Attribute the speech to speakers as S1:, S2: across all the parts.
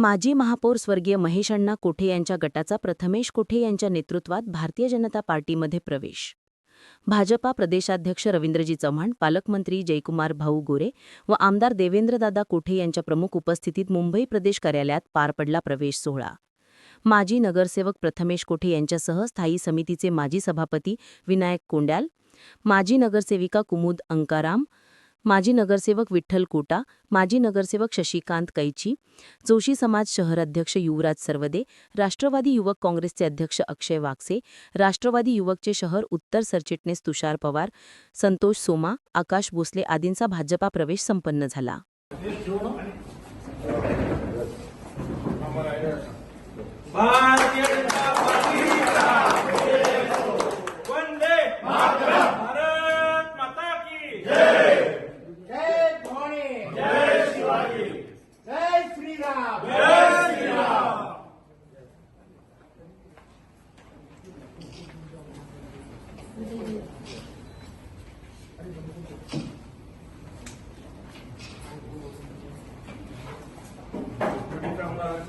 S1: माजी महापौर स्वर्गीय महेश अण्णा कोठे यांच्या गटाचा प्रथमेश कोठे यांच्या नेतृत्वात भारतीय जनता पार्टीमध्ये प्रवेश? भाजपा प्रदेशाध्यक्ष रवींद्रजी चव्हाण पालकमंत्री जयकुमार भाऊ गोरे व आमदार देवेंद्रदादा कोठे यांच्या प्रमुख उपस्थितीत मुंबई प्रदेश कार्यालयात पार पडला प्रवेश सोहळा. माजी नगरसेवक प्रथमेश कोठे यांच्यासह स्थायी समितीचे माजी सभापती विनायक कोंड्याल माजी नगरसेविका कुमुद अंकाराम माजी नगरसेवक विठ्ठल कोटा माजी नगरसेवक शशिकांत कैची जोशी समाज शहर अध्यक्ष युवराज सर्वदे राष्ट्रवादी युवक काँग्रेसचे अध्यक्ष अक्षय वागसे राष्ट्रवादी युवकचे शहर उत्तर सरचिटणीस तुषार पवार संतोष सोमा आकाश भोसले आदींचा भाजपा प्रवेश संपन्न झाला.
S2: भारतीय जनता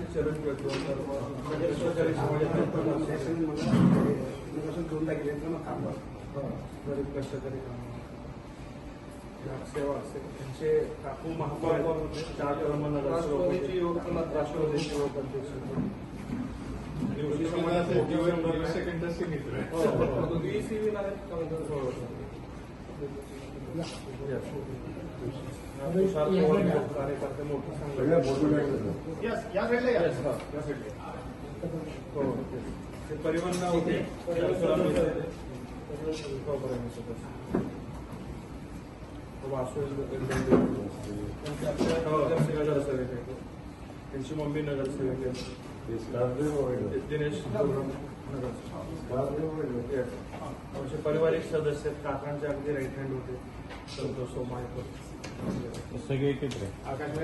S2: चरण करतो सर्व शेतकरी समाजातील
S3: दोनदा गेले मग थांबा
S2: गरीब कष्टकरी सेवा असते त्यांचे काकू महापौर होते चार टर्म राष्ट्रवादीचे युवक राष्ट्रवादीचे युवक अध्यक्ष होते. जोशी समाजाचे परिवहन होते त्यांची मम्मी नगरसेवक आहे. दिनेश आमचे पारिवारिक सदस्य आहेत काकांचे अगदी राईट हँड होते संतोष सोमायकर
S4: सगळे एकत्र
S3: आकाश?